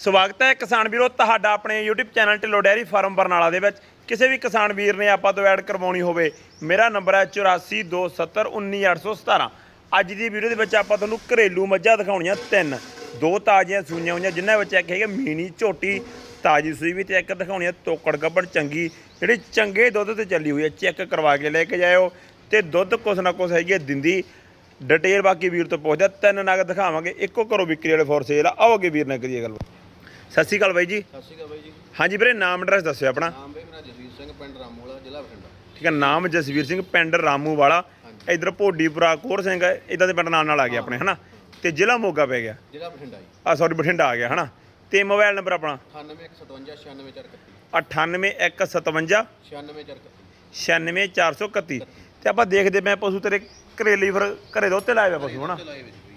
ਸਵਾਗਤ ਹੈ ਕਿਸਾਨ ਵੀਰੋ ਤੁਹਾਡਾ ਆਪਣੇ YouTube channel Dhillon dairy farm Barnala ਦੇ ਵਿੱਚ। ਕਿਸੇ ਵੀ ਕਿਸਾਨ ਵੀਰ ਨੇ ਆਪਾਂ ਤੋਂ ਐਡ ਕਰਵਾਉਣੀ ਹੋਵੇ, ਮੇਰਾ ਨੰਬਰ ਹੈ 8427191817 ਅੱਜ ਦੀ ਵੀਡੀਓ ਦੇ ਵਿੱਚ ਆਪਾਂ ਤੁਹਾਨੂੰ ਘਰੇਲੂ ਮੱਝਾਂ ਦਿਖਾਉਣੀਆਂ ਤਿੰਨ। ਦੋ ਤਾਜ਼ੀਆਂ ਸੂਈਆਂ ਹੋਈਆਂ, ਜਿਨ੍ਹਾਂ ਵਿੱਚ ਇੱਕ ਹੈਗਾ ਮੀਨੀ ਝੋਟੀ, ਤਾਜ਼ੀ ਸੂਈ ਵੀ ਤੇ ਇੱਕ ਦਿਖਾਉਣੀ ਹੈ ਤੋਕੜ ਗੱਬੜ ਚੰਗੀ। ਜਿਹੜੀ ਚੰਗੇ ਦੁੱਧ ਤੇ ਚੱਲੀ ਹੋਈ ਹੈ, ਚੈੱਕ ਕਰਵਾ ਕੇ ਲੈ ਕੇ ਜਾਇਓ। ਤੇ ਦੁੱਧ ਕੁਛ ਨਾ ਕੁਛ ਹੈਗੀ ਹੈ ਦਿੰਦੀ। ਡਿਟੇਲ ਬਾਕੀ ਵੀਰ ਤੋਂ ਪੁੱਛਦਾ ਤਿੰਨ ਨਗ ਦਿਖਾਵਾਂਗੇ, ਇੱਕੋ ਘਰੋਂ ਵਿਕਰੀ ਵਾਲੇ ਫੋਰ ਸੇਲ ਆਓਗੇ ਆਓ ਅੱਗੇ ਵੀਰ ਨਾਲ ਕਰੀਏ ਗੱਲ ਸਤਿ ਸ਼੍ਰੀ ਅਕਾਲ ਬਾਈ ਜੀ। ਸਤਿ ਸ਼੍ਰੀ ਅਕਾਲ ਬਾਈ ਜੀ। ਹਾਂਜੀ ਵੀਰੇ ਨਾਮ ਐਡਰੈਸ ਦੱਸਿਓ ਆਪਣਾ। ਨਾਮ ਬਈ ਮੇਰਾ ਜਸਵੀਰ ਸਿੰਘ ਪਿੰਡ ਰਾਮੂਲਾ ਜ਼ਿਲ੍ਹਾ ਬਠਿੰਡਾ। ਠੀਕ ਹੈ ਨਾਮ ਜਸਵੀਰ ਸਿੰਘ ਪਿੰਡ ਰਾਮੂ ਵਾਲਾ ਇਧਰ ਭੋਡੀਪੁਰਾ ਕੋਰ ਸਿੰਘ ਇਦਾਂ ਦੇ ਪਿੰਡ ਨਾਲ ਨਾਲ ਆ ਗਿਆ ਆਪਣੇ ਹਨਾ? ਤੇ ਜ਼ਿਲ੍ਹਾ ਮੋਗਾ ਪੈ ਗਿਆ। ਜ਼ਿਲ੍ਹਾ ਬਠਿੰਡਾ ਜੀ। ਆ ਸੌਰੀ ਬਠਿੰਡਾ ਆ ਗਿਆ ਹਨਾ? ਤੇ ਮੋਬਾਈਲ ਨੰਬਰ ਆਪਣਾ? 9857 98157 96431 96431 ਤੇ ਆਪਾਂ ਦੇਖਦੇ ਪਏ ਪਸ਼ੂ ਤੇਰੇ ਘਰੇਲੀ ਫਿਰ ਘਰੇ ਦੁੱਧ ਤੇ ਲਾਏ ਹੋਏ ਪਸ਼ੂ ਹਨਾ?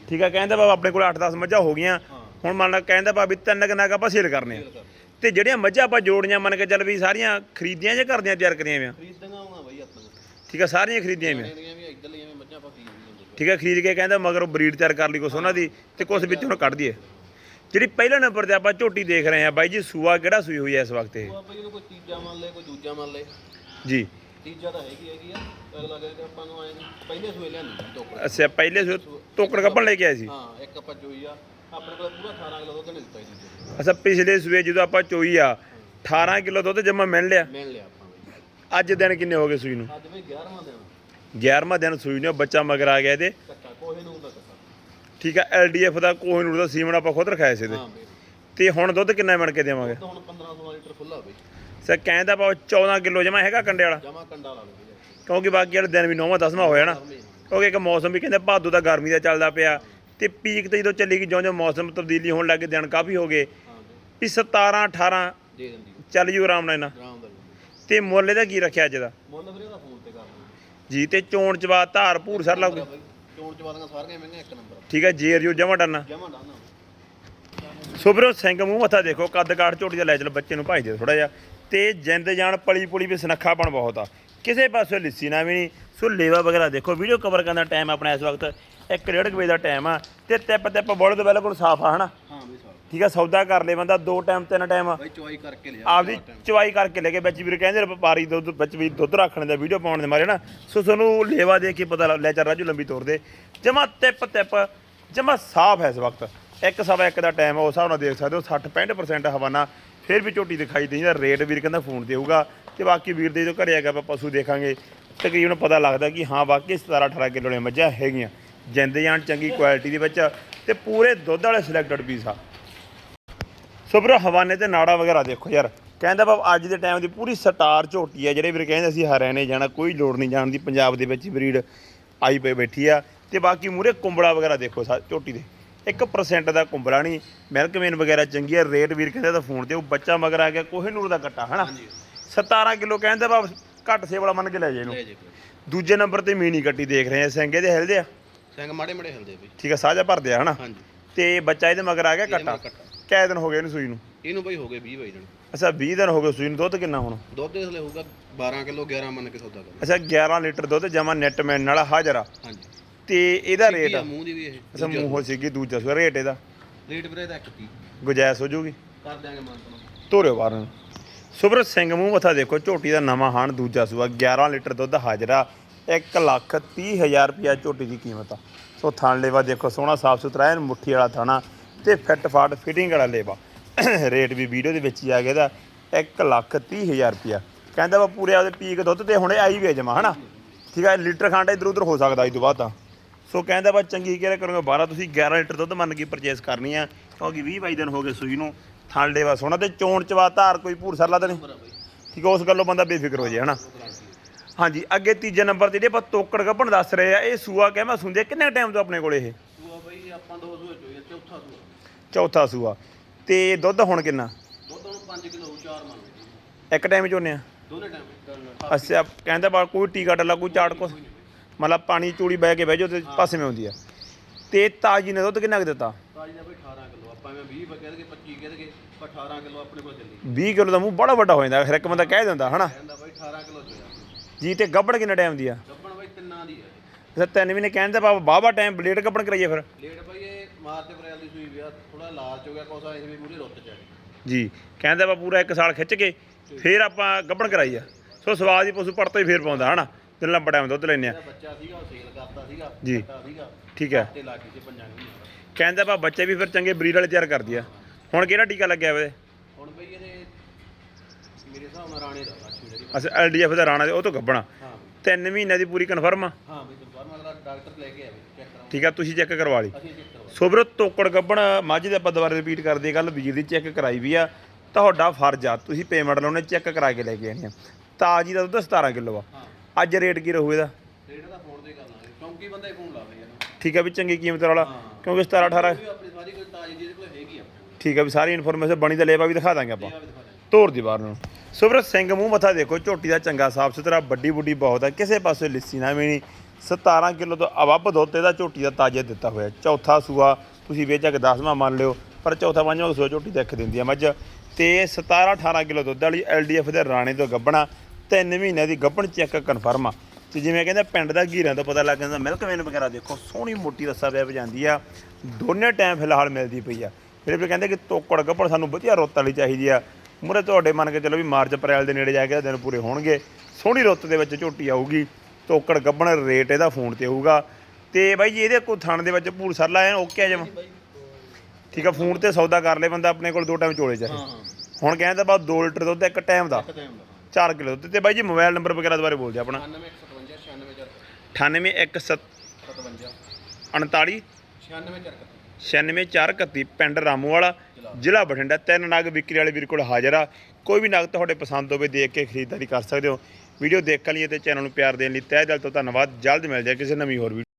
ਠੀਕ ਆ ਕਹਿੰਦਾ ਬਾਬਾ ਆਪਣੇ ਕੋਲ 8-10 ਮੱਝਾਂ ਹੋ ਗਈਆਂ। ਹੁਣ ਮੰਨ ਲਾ ਕਹਿੰਦਾ ਵੀ ਤਿੰਨ ਕੁ ਨਗ ਆਪਾਂ ਸੇਲ ਕਰਨੇ ਆ। ਤੇ ਜਿਹੜੀਆਂ ਮੱਝਾਂ ਆਪਾਂ ਜੋੜੀਆਂ ਮੰਨ ਕੇ ਚੱਲ ਵੀ ਸਾਰੀਆਂ ਖਰੀਦੀਆਂ ਜਾਂ ਕਰਦੀਆਂ ਤਿਆਰ ਕਰੀਆਂ ਵੀਆਂ ਖਰੀਦਣਾ ਆਉਣਾ ਬਈ ਆਪਾਂ ਨੂੰ। ਠੀਕ ਆ ਸਾਰੀਆਂ ਖਰੀਦੀਆਂ ਵੀ ਵੀ ਮੱਝਾਂ ਆਪਾਂ ਲੈਂਦੇ ਠੀਕ ਆ ਖਰੀਦ ਕੇ ਕਹਿੰਦਾ ਮਗਰ ਬਰੀਡ ਤਿਆਰ ਕਰ ਲਈ ਕੁਛ ਉਹਨਾਂ ਦੀ ਤੇ ਕੁਛ ਵਿੱਚ ਹੁਣ ਕੱਢ ਦਈਏ। ਜਿਹੜੀ ਪਹਿਲੇ ਨੰਬਰ ਤੇ ਆਪਾਂ ਝੋਟੀ ਦੇਖ ਰਹੇ ਆ ਬਾਈ ਜੀ ਸੂਆ ਕਿਹੜਾ ਸੂਈ ਹੋਈ ਹੈ ਇਸ ਵਕਤ ਇਹ? ਉਹ ਆਪਾਂ ਇਹਨੂੰ ਕੋਈ ਤੀਜਾ ਮੰਨ ਲਏ ਕੋਈ ਦੂਜਾ ਮੰਨ ਲਏ ਜੀ। ਤੀਜਾ ਤਾਂ ਹੈਗੀ ਹੈਗੀ ਆ ਅਗਲਾ ਕਹਿੰਦਾ ਆਪਾਂ ਨੂੰ ਆਏ ਪਹਿਲੇ ਸੂਏ ਲਿਆਂਦੀ ਸੀ ਟੋਕਰ ਅੱਛਾ ਪਹਿਲੇ ਸੂਏ ਤੋਕੜ ਕੱਪਣ ਲੈ ਕੇ ਆਏ ਸੀ? ਹਾਂ ਇੱਕ ਆਪਾਂ ਚੋਈ ਆ। ਆਪਣੇ ਕੋਲ ਪੂਰਾ 18 ਕਿਲੋ ਦੁੱਧ ਨਹੀਂ ਦਿੱਤਾ ਜੀ ਦੂਜੇ ਅੱਛਾ ਪਿਛਲੇ ਸੂਏ ਜਦੋਂ ਆਪਾਂ ਚੋਈ ਆ 18 ਕਿਲੋ ਦੁੱਧ ਜਮਾ ਮਿਲ ਲਿਆ? ਮਿਲ ਲਿਆ ਆਪਾਂ ਬਈ ਅੱਜ ਦਿਨ ਕਿੰਨੇ ਹੋ ਗਏ ਸੂਈ ਨੂੰ? ਅੱਜ ਬਈ 11ਵਾਂ ਦਿਨ। 11ਵਾਂ ਦਿਨ ਸੂਈ ਨੂੰ ਬੱਚਾ ਮਗਰ ਆ ਗਿਆ ਇਹਦੇ। ਕੱਟਾ ਕੋਹੇ ਨੂੰ ਦਾ ਕੱਟਾ ਠੀਕ ਆ ਐਲਡੀਐਫ ਦਾ ਕੋਹਿਨੂਰ ਦਾ ਸੀਮਨ ਆਪਾਂ ਖੁਦ ਰਖਾਇਆ ਸੀ ਇਹਦੇ। ਹਾਂ ਬਈ ਤੇ ਹੁਣ ਦੁੱਧ ਕਿੰਨਾ ਮਿਣ ਕੇ ਦੇਵਾਂਗੇ? ਤਾਂ ਹੁਣ 15 16 ਲੀਟਰ ਖੁੱਲਾ ਬਈ। ਸਰ ਕਹਿੰਦਾ ਪਾ 14 ਕਿਲੋ ਜਮਾ ਹੈਗਾ ਕੰਡੇ ਵਾਲਾ? ਜਮਾ ਕੰਡਾ ਲਾ ਲਓ ਬਈ ਕਿਉਂਕਿ ਬਾਕੀ ਵਾਲੇ ਦਿਨ ਵੀ 9ਵਾਂ 10ਵਾਂ ਹੋਇਆ ਨਾ। ਕਿਉਂਕਿ ਇੱਕ ਮੌਸਮ ਵੀ ਕਹਿੰਦੇ ਭਾਦੋ ਦਾ ਗਰਮੀ ਦਾ ਚੱਲਦਾ ਪਿਆ। ਤੇ ਪੀਕ ਤੇ ਜਦੋਂ ਚੱਲੀ ਗਈ ਜਿਉਂ-ਜਿਉਂ ਮੌਸਮ ਤਬਦੀਲੀ ਹੋਣ ਲੱਗੇ ਦਿਨ ਕਾਫੀ ਹੋ ਗਏ। ਵੀ 17 18 ਦੇ ਦਿੰਦੀ ਚੱਲ ਜੂ ਆਰਾਮ ਨਾਲ ਇਹਨਾਂ। ਆਰਾਮ ਜੀ। ਤੇ ਮੁੱਲ ਇਹਦਾ ਕੀ ਰੱਖਿਆ ਅੱਜ ਦਾ? ਮੁੱਲ ਵੀਰੇ ਦਾ ਫੋਨ ਤੇ ਕਰ ਲਓ। ਜੀ ਤੇ ਚੋਣ ਚਵਾ ਧਾਰ ਭੂਰ ਸਰ ਬਈ ਚੋਣ ਚਵਾਦੀਆਂ ਸਾਰੀਆਂ ਮਹਿੰਗੀਆਂ ਇੱਕ ਨੰਬਰ। ਠੀਕ ਹੈ ਜੇਰ ਜੋ ਜਮਾ ਡਰਨਾ। ਜਮਾ ਡਾਨਾ ਸੋ ਵੀਰੋ ਸਿੰਘ ਮੂੰਹ ਮੱਥਾ ਦੇਖੋ ਕੱਦ ਕਾਠ ਝੋਟੀ ਦਾ ਲੈ ਚਲ ਬੱਚੇ ਨੂੰ ਭਾਈ ਦੇ ਥੋੜਾ ਜਿਹਾ। ਤੇ ਜਿੰਦ ਜਾਨ ਪਲੀ ਪੁਲੀ ਵੀ ਸਨੱਖਾਪਣ ਬਹੁਤ ਆ। ਕਿਸੇ ਪਾਸੇ ਲਿੱਸੀ ਨਾ ਵੀ ਨਹੀਂ। ਸੋ ਲੇਵਾ ਵਗੈਰਾ ਦੇਖੋ ਵੀਡੀਓ ਕਵਰ ਕਰਨ ਦਾ ਟਾਈਮ ਆਪਣਾ ਇਸ ਵਕਤ 1:30 ਵਜੇ ਦਾ ਟਾਈਮ ਆ। ਤੇ ਟਿਪ ਟਿਪ ਬੋਲ ਦੇ ਬਿਲਕੁਲ ਸਾਫ਼ ਆ ਹਨਾ? ਹਾਂ ਬਈ ਠੀਕ ਆ ਸੌਦਾ ਕਰ ਲੇ ਬੰਦਾ ਦੋ ਟਾਈਮ ਤਿੰਨ ਟਾਈਮ ਬਈ ਚੁਆਈ ਕਰਕੇ ਲਿਆ ਆਪਦੀ ਚਵਾਈ ਕਰਕੇ ਲੈ ਕੇ ਵਿੱਚ ਵੀਰ ਕਹਿੰਦੇ ਵਪਾਰੀ ਦੁੱਧ ਵਿੱਚ ਵੀ ਦੁੱਧ ਰੱਖਣ ਦਾ ਵੀਡੀਓ ਪਾਉਣ ਦੇ ਮਾਰੇ ਨਾ ਸੋ ਤੁਹਾਨੂੰ ਲੇਵਾ ਦੇਖ ਕੇ ਪਤਾ ਲੈ ਚੱਲ ਰਾਜੂ ਲੰਬੀ ਤੋਰ ਦੇ। ਜਮਾ ਟਿਪ ਟਿਪ ਜਮਾ ਸਾਫ਼ ਹੈ ਇਸ ਵਕਤ। ਇੱਕ ਸਵਾ ਇੱਕ ਦਾ ਟਾਈਮ ਹੈ ਉਸ ਹਿਸਾਬ ਨਾਲ ਦੇਖ ਸਕਦੇ ਹੋ 60 65% ਹਵਾਨਾ। ਫਿਰ ਵੀ ਝੋਟੀ ਦਿਖਾਈ ਦੇ ਜਿਹਦਾ ਰੇਟ ਵੀਰ ਕਹਿੰਦਾ ਫੋਨ ਤੇ ਹੋਊਗਾ ਤੇ ਬਾਕੀ ਵੀਰ ਦੇ ਜੋ ਘਰੇ ਹੈਗਾ ਆਪਾਂ ਪਸ਼ੂ ਦੇਖਾਂਗੇ। ਤਕਰੀਬਨ ਪਤਾ ਲੱਗਦਾ ਕਿ ਹਾਂ ਵਾਕਈ 17 18 ਕਿਲੋ ਵਾਲੀਆਂ ਮੱਝਾਂ ਹੈਗੀਆਂ। ਜਿੰਦ ਜਾਨ ਚੰਗੀ ਕੁਆਲਿਟੀ ਦੇ ਵਿੱਚ ਤੇ ਪੂਰੇ ਦੁੱਧ ਵਾਲੇ ਸਿਲੈਕਟਡ ਪੀਸ ਆ। ਸੋ ਵੀਰੋ ਹਵਾਨੇ ਤੇ ਨਾੜਾ ਵਗੈਰਾ ਦੇਖੋ ਯਾਰ। ਕਹਿੰਦਾ ਬਾਬ ਅੱਜ ਦੇ ਟਾਈਮ ਦੀ ਪੂਰੀ ਸਟਾਰ ਝੋਟੀ ਹੈ ਜਿਹੜੇ ਵੀਰ ਕਹਿੰਦੇ ਅਸੀਂ ਹਰਿਆਣੇ ਜਾਣਾ ਕੋਈ ਲੋੜ ਨਹੀਂ ਜਾਣ ਦੀ। ਪੰਜਾਬ ਦੇ ਵਿੱਚ ਬਰੀਡ ਆਈ ਪਈ ਬੈਠੀ ਆ। ਤੇ ਬਾਕੀ ਮੂਰੇ ਕੁੰਬੜਾ ਵਗੈਰਾ ਦੇਖੋ ਸਾ ਝੋਟੀ ਦੇ। 1% ਦਾ ਕੁੰਬੜਾ ਨਹੀਂ। ਮਿਲਕਮੇਨ ਵਗੈਰਾ ਚੰਗੀ ਹੈ ਰੇਟ ਵੀਰ ਕਹਿੰਦਾ ਤਾਂ ਫੋਨ ਤੇ ਉਹ ਬੱਚਾ ਮਗਰ ਆ ਗਿਆ ਕੋਹੇਨੂਰ ਦਾ ਕੱਟਾ ਹਨਾ? 17 ਕਿਲੋ ਕਹਿੰਦਾ ਬਾਬ ਘੱਟ ਸੇ ਵਾਲਾ ਮੰਨ ਕੇ ਲੈ ਜੇ ਇਹਨੂੰ। ਲੈ ਜੇ ਕੋਈ ਦੂਜੇ ਨੰਬਰ ਤੇ ਮੀਨੀ ਕੱਟੀ ਦੇਖ ਰਹੇ ਆ ਸਿੰਘੇ ਦੇ ਹਿਲਦੇ ਆ? ਸਿੰਘ ਮਾੜੇ ਮਾੜੇ ਹਿਲਦੇ ਬਈ। ਠੀਕ ਆ ਸਾਜਾ ਭਰਦੇ ਆ ਹਨਾ? ਹਾਂਜੀ। ਤੇ ਬੱਚਾ ਇਹਦੇ ਮਗਰ ਆ ਗਿਆ ਇਹਦੇ ਕੱਟਾ ਮਗਰ ਕੱਟਾ। ਕੈ ਦਿਨ ਹੋ ਗਏ ਇਹਨੂੰ ਸੂਈ ਨੂੰ? ਇਹਨੂੰ ਬਈ ਹੋ ਗਏ 20 ਬਾਈ ਦਿਨ। ਅੱਛਾ 20 ਦਿਨ ਹੋ ਗਏ ਸੂਈ ਨੂੰ ਦੁੱਧ ਕਿੰਨਾ ਹੁਣ? ਦੁੱਧ ਦੇ ਥਲੇ ਹੋਊਗਾ 12 ਕਿਲੋ 11 ਮੰਨ ਕੇ ਸੌਦਾ ਕਰਨਾ ਅੱਛਾ 11 ਲੀਟਰ ਦੁੱਧ ਜਮਾ ਨੈਟ ਮੈਨ ਨਾਲ ਹਾਜ਼ਰ ਆ। ਹਾਂਜੀ। ਤੇ ਇਹਦਾ ਰੇਟ ਕੀ ਆ ਮੂੰਹ ਦੀ ਵੀ ਇਹ ਅੱਛਾ ਮੂੰਹੋਂ ਸੀਗੀ ਦੂਜਾ ਸੂ ਰੇਟ ਇਹਦਾ? ਰੇਟ ਵੀਰੇ ਦਾ 130 ਗੁਜਾਇਸ਼ ਹੋ ਜੂਗੀ? ਕਰ ਦਿਆਂਗੇ ਮਾਨਤਨ। ਧੋਰਿਓ ਬਾਹਰ ਨੂੰ ਸੁਬਰ ਸਿੰਘ ਮੂੰਹ ਮੱਥਾ ਦੇਖੋ, ਝੋਟੀ ਦਾ ਨਵਾਂ ਹਾਣ ਦੂਜਾ ਸੂਆ 11 ਲੀਟਰ ਦੁੱਧ ਹਾਜ਼ਰਾ 1 ਲੱਖ 30 ਹਜ਼ਾਰ ਰੁਪਿਆ ਝੋਟੀ ਦੀ ਕੀਮਤ ਆ। ਸੋ ਥਾਣ ਲੇਵਾ ਦੇਖੋ, ਸੋਹਣਾ ਸਾਫ਼ ਸੁਥਰਾ ਐਨ ਮੁੱਠੀ ਵਾਲਾ ਥਾਣਾ ਤੇ ਫਿੱਟ ਫਾਟ ਫਿਟਿੰਗ ਵਾਲਾ ਲੇਵਾ। ਰੇਟ ਵੀ ਵੀਡੀਓ ਦੇ ਵਿੱਚ ਹੀ ਆ ਗਿਆ ਇਹਦਾ 1 ਲੱਖ 30 ਹਜ਼ਾਰ ਰੁਪਿਆ ਕਹਿੰਦਾ ਵਾ ਪੂਰੇ ਆਪਦੇ ਪੀਕ ਦੁੱਧ ਤੇ ਹੁਣੇ ਆਈ ਵੀ ਜਮਾ ਹਨਾ? ਠੀਕ ਹੈ ਲੀਟਰ ਖੰਡ ਇਧਰ ਉਧਰ ਹੋ ਸਕਦਾ ਇਸ ਤੋਂ ਬਾਅਦ ਤਾਂ। ਸੋ ਕਹਿੰਦਾ ਵਾ ਚੰਗੀ ਕਿਹੜਾ ਕਰੋਗੇ 12 ਤੁਸੀਂ 11 ਲੀਟਰ ਦੁੱਧ ਮੰਨ ਕੇ ਪਰਚੇਸ ਕਰਨੀ ਆ, ਕਿਉਂਕਿ 20 22 ਦਿਨ ਹੋ ਗਏ ਸੂਈ ਨੂੰ ਥਣ ਲੇਵਾ ਸੋਹਣਾ ਤੇ ਚੋਣ ਚਵਾ ਧਾਰ ਕੋਈ ਭੂਰ ਸਰਲਾ ਤਾਂ ਨਹੀਂ। ਠੀਕ ਉਸ ਗੱਲੋਂ ਬੰਦਾ ਬੇਫਿਕਰ ਹੋ ਜੇ ਹਨਾ? ਹਾਂਜੀ ਅੱਗੇ ਤੀਜੇ ਨੰਬਰ ਤੇ ਜਿਹੜੇ ਆਪਾਂ ਤੋਕੜ ਗੱਭਣ ਦੱਸ ਰਹੇ ਆ ਇਹ ਸੂਆ ਕਹਿੰਦਾ ਸੁਣਦੇ ਕਿੰਨੇ ਟਾਈਮ ਤੋਂ ਆਪਣੇ ਕੋਲ ਇਹ? ਸੂਆ ਬਈ ਆਪਾਂ ਦੋ ਸੂਏ ਚੋਈ ਚੌਥਾ ਸੂਆ। ਚੌਥਾ ਸੂਆ। ਤੇ ਦੁੱਧ ਹੁਣ ਕਿੰਨਾ? ਦੁੱਧ ਹੁਣ 5 ਕਿਲੋ 4 ਮੰਨ ਇੱਕ ਟਾਈਮ ਚੋਨੇ ਆ? ਦੋਨੇ ਟਾਈਮ ਅੱਛਾ ਕਹਿੰਦਾ ਬਾ ਕੋਈ ਟੀਕਾ ਡੱਲਾ ਕੋਈ ਚਾਟ ਕੋ ਮਤਲਬ ਪਾਣੀ ਚੂੜੀ ਬਹਿ ਕੇ ਬਹਿ ਜਾਓ ਤੇ ਪਾਸੇ ਮੇ ਆਉਂਦੀ ਆ। ਤੇ ਤਾਜੀ ਨੇ ਦੁੱਧ ਕਿੰਨਾ ਕੁ ਦਿੱਤਾ? ਤਾਜੀ ਦਾ ਬਈ 18 ਕਿਲੋ। ਆਪਾਂ ਐਵੇਂ 20 ਕਹਿ ਦਗੇ 25 ਕਹਿ ਦਗੇ ਪਰ 18 ਕਿਲੋ ਆਪਣੇ ਕੋਲ ਚੱਲੀ 20 ਕਿਲੋ ਦਾ ਮੂੰਹ ਬੜਾ ਵੱਡਾ ਹੋ ਜਾਂਦਾ ਹਰ ਇੱਕ ਬੰਦਾ ਕਹਿ ਦਿੰਦਾ ਹਨਾ? ਕਹਿੰਦਾ ਬਈ 18 ਕਿਲੋ ਚੋਇਆ ਜੀ ਤੇ ਗੱਬੜ ਕਿੰਨੇ ਟਾਈਮ ਦੀ ਆ? ਗੱਬਣ ਬਈ ਤਿੰਨਾਂ ਦੀ ਹੈ ਅੱਛਾ ਤਿੰਨ ਮਹੀਨੇ ਕਹਿੰਦੇ ਬਾਬਾ ਬਾਬਾ ਟਾਈਮ ਬਲੇਡ ਗੱਬੜ ਕਰਾਈਏ ਫਿਰ? ਲੇਟ ਬਈ ਇਹ ਮਾਰਚ ਅਪ੍ਰੈਲ ਦੀ ਸੂਈ ਵੀ ਆ ਥੋੜਾ ਲਾਲਚ ਹੋ ਗਿਆ ਕੋਸਾ ਇਹ ਵੀ ਪੂਰੀ ਰੁੱਤ ਚ ਆ। ਜੀ ਕਹਿੰਦਾ ਵਾ ਪੂਰਾ 1 ਸਾਲ ਖਿੱਚ ਕੇ ਫੇਰ ਆਪਾਂ ਗੱਭਣ ਕਰਾਈ ਆ। ਸੋ ਸਵਾਦ ਹੀ ਪਸ਼ੂ ਪੜਤਾ ਹੀ ਫੇਰ ਪਾਉਂਦਾ ਹਨਾ? ਜਿੰਨਾ ਲੰਬਾ ਟਾਈਮ ਦੁੱਧ ਲੈਨੇ ਆ। ਬੱਚਾ ਸੀਗਾ ਉਹ ਸੇਲ ਕਰਤਾ ਸੀਗਾ ਜੀ। ਕੱਟਾ ਸੀਗਾ। ਠੀਕ ਹੈ। ਤੇ ਲਾਗੀ ਚ ਪੰਜਾਂ ਨੂੰ ਕਹਿੰਦਾ ਵਾ ਬੱਚੇ ਵੀ ਫਿਰ ਚੰਗੇ ਬਰੀਡ ਵਾਲੇ ਤਿਆਰ ਕਰਦੀ ਆ। ਹੁਣ ਕਿਹੜਾ ਟੀਕਾ ਲੱਗਿਆ ਵੇ? ਹੁਣ ਬਈ ਇਹਦੇ ਮੇਰੇ ਹਿਸਾਬ ਨਾਲ ਰਾਣੇ ਦਾ ਜਿਹੜੀ ਅਸ ਐਲਡੀਐਫ ਦਾ ਰਾਣਾ ਦੇ ਉਹ ਤੋਂ ਗੱਭਣਾ। ਹਾਂ 3 ਮਹੀਨਿਆਂ ਦੀ ਪੂਰੀ ਕਨਫਰਮ ਆ? ਹਾਂ ਬਈ ਦਰਬਾਰ ਮਗਲਾ ਡਾਕਟਰ ਲੈ ਕੇ ਆਵੇ ਚੈੱਕ ਕਰਾਉਂ ਠੀਕ ਆ ਤੁਸੀਂ ਚੈੱਕ ਕਰਵਾ ਲਈ। ਅਸੀਂ ਚੈੱਕ ਕਰਵਾ ਸੋ ਵੀਰੋ ਤੋਕੜ ਗੱਭਣ ਮੱਝ ਦੇ ਆਪਾਂ ਦੁਬਾਰਾ ਰਿਪੀਟ ਕਰਦੇ ਗੱਲ ਵੀਰ ਦੀ ਚੈੱਕ ਕਰਾਈ ਵੀ ਆ। ਤੁਹਾਡਾ ਫਰਜ਼ ਆ ਤੁਸੀਂ ਪੇਮੈਂਟ ਲਾਉਣੇ ਚੈੱਕ ਕਰਾ ਕੇ ਲੈ ਕੇ ਆਣੀ ਆ। ਤਾਜੀ ਦਾ ਦੁੱਧ 17 ਕਿਲੋ ਆ। ਹਾਂ। ਅੱਜ ਰੇਟ ਕੀ ਰਹੂ ਇਹਦਾ? ਰੇਟ ਦਾ ਫੋਨ ਤੇ ਕਰਨਾ ਚੌਂਕੀ ਬੰਦਾ ਹੀ ਫੋਨ ਲਾਵੇ ਯਾਰ। ਠੀਕ ਆ ਵੀ ਚੰਗੀ ਕੀਮਤ ਵਾਲਾ। ਹਾਂ। ਕਿਉਂਕਿ 17 18 ਵੀ ਆਪਣੀ ਸਾਰੀ ਕੋਈ ਤਾਜੀ ਜਿਹਦੇ ਕੋਲ ਹੈਗੀ ਆ। ਠੀਕ ਆ ਵੀ ਸਾਰੀ ਇਨਫੋਰਮੇਸ਼ਨ ਬਣੀ ਤੇ ਲੇਵਾ ਵੀ ਦਿਖਾ ਦਾਂਗੇ ਆਪਾਂ। ਤੋਰ ਦੀ ਬਾਹਰ ਨੂੰ। ਸੋ ਵੀਰੋ ਸਿੰਘ ਮੂੰਹ ਮੱਥਾ ਦੇਖੋ ਝੋਟੀ ਦਾ ਚੰਗਾ ਸਾਫ਼ ਸੁਥਰਾ ਵੱਡੀ ਬੁੱਢੀ ਬਹੁਤ ਆ। ਕਿਸੇ ਪਾਸੇ ਲਿੱਸੀ ਨਾ ਵੀ ਨਹੀਂ 17 ਕਿਲੋ ਤੋਂ ਅਵੱਬ ਦੁੱਧ ਇਹਦਾ ਝੋਟੀ ਦਾ ਤਾਜ਼ਾ ਦਿੱਤਾ ਹੋਇਆ। ਚੌਥਾ ਸੂਆ ਤੁਸੀਂ ਵੇਚਕ 10ਵਾਂ ਮੰਨ ਲਿਓ। ਪਰ ਚੌਥਾ ਪੰਜਵਾਂ ਸੂਆ ਝੋਟੀ ਦੇਖ ਦਿੰਦੀ ਆ ਮੱਝ। ਤੇ 17 18 ਕਿਲੋ ਦੁੱਧ ਵਾਲੀ ਐਲਡੀਐਫ ਦੇ ਰਾਣੇ ਤੋਂ ਗੱਬਣਾ ਤਿੰਨ ਮਹੀਨਿਆਂ ਦੀ ਗੱਬਣ ਚੈੱਕ ਕਨਫਰਮ ਆ। ਤੇ ਜਿਵੇਂ ਕਹਿੰਦੇ ਪਿੰਡ ਦਾ ਘੀਰਾਂ ਤੋਂ ਪਤਾ ਲੱਗ ਜਾਂਦਾ ਮਿਲਕ ਵੇਨ ਵਗੈਰਾ ਦੇਖੋ ਸੋਹਣੀ ਮੋਟੀ ਰੱਸਾ ਪਿਆ ਜਾਂਦੀ ਆ। ਦੋਨੇ ਟਾਈਮ ਫਿਲਹਾਲ ਮਿਲਦੀ ਪਈ ਆ। ਫਿਰ ਵੀ ਕਹਿੰਦੇ ਕਿ ਤੋਕੜ ਗੱਬੜ ਸਾਨੂੰ ਵਧੀਆ ਰੁੱਤ ਵਾਲੀ ਚਾਹੀਦੀ ਆ। ਮੁਰੇ ਤੁਹਾਡੇ ਮੰਨ ਕੇ ਚਲੋ ਵੀ ਮਾਰਚ ਅਪ੍ਰੈਲ ਦੇ ਨੇੜੇ ਜਾ ਕੇ ਦਿਨ ਪੂਰੇ ਹੋਣਗੇ। ਸੋਹਣੀ ਰੁੱਤ ਦੇ ਵਿੱਚ ਝੋਟੀ ਆਊਗੀ। ਤੋਕੜ ਗੱਬਣ ਰੇਟ ਇਹਦਾ ਫੋਨ ਤੇ ਹੋਊਗਾ। ਤੇ ਬਾਈ ਜੀ ਇਹਦੇ ਕੋਈ ਥਣ ਦੇ ਵਿੱਚ ਭੂਰ ਸਰਲਾ ਐ ਓਕੇ ਆ ਜਮਾ? ਠੀਕ ਆ ਫੋਨ ਤੇ ਸੌਦਾ ਕਰ ਲੇ ਬੰਦਾ ਆਪਣੇ ਕੋਲ ਦੋ ਟਾਈਮ ਚੋਲੇ ਚਾਹੇ ਹੁਣ ਕਹਿੰਦਾ ਬਾਅਦ 2 ਲੀਟਰ ਦੁੱਧ ਇੱਕ ਟਾਈਮ ਦਾ। 4 ਕਿਲੋ ਦੁੱਧ ਤੇ ਬਾਈ ਜੀ ਮੋਬਾਈਲ ਨੰਬਰ ਵਗੈਰਾ ਦੁਬਾਰੇ ਬੋਲ ਦਿਓ ਆਪਣਾ। 91 9817 57 49 96 96431 ਪਿੰਡ ਰਾਮੂਵਾਲਾ ਜ਼ਿਲ੍ਹਾ ਬਠਿੰਡਾ ਤਿੰਨ ਨਗ ਵਿਕਰੀ ਵਾਲੇ ਵੀਰ ਕੋਲ ਹਾਜ਼ਰ ਆ। ਕੋਈ ਵੀ ਨਗ ਤੁਹਾਡੇ ਪਸੰਦ ਹੋਵੇ ਦੇਖ ਕੇ ਖਰੀਦਦਾਰੀ ਕਰ ਸਕਦੇ ਹੋ। ਵੀਡੀਓ ਦੇਖਣ ਲਈ ਤੇ ਚੈਨਲ ਨੂੰ ਪਿਆਰ ਦੇਣ ਲਈ ਤਹਿ ਦਿਲ ਤੋਂ ਧੰਨਵਾਦ। ਜਲਦ ਮਿਲ ਜਾਏ ਕਿਸੇ ਨਵੀਂ ਹੋਰ ਵੀਡੀਓ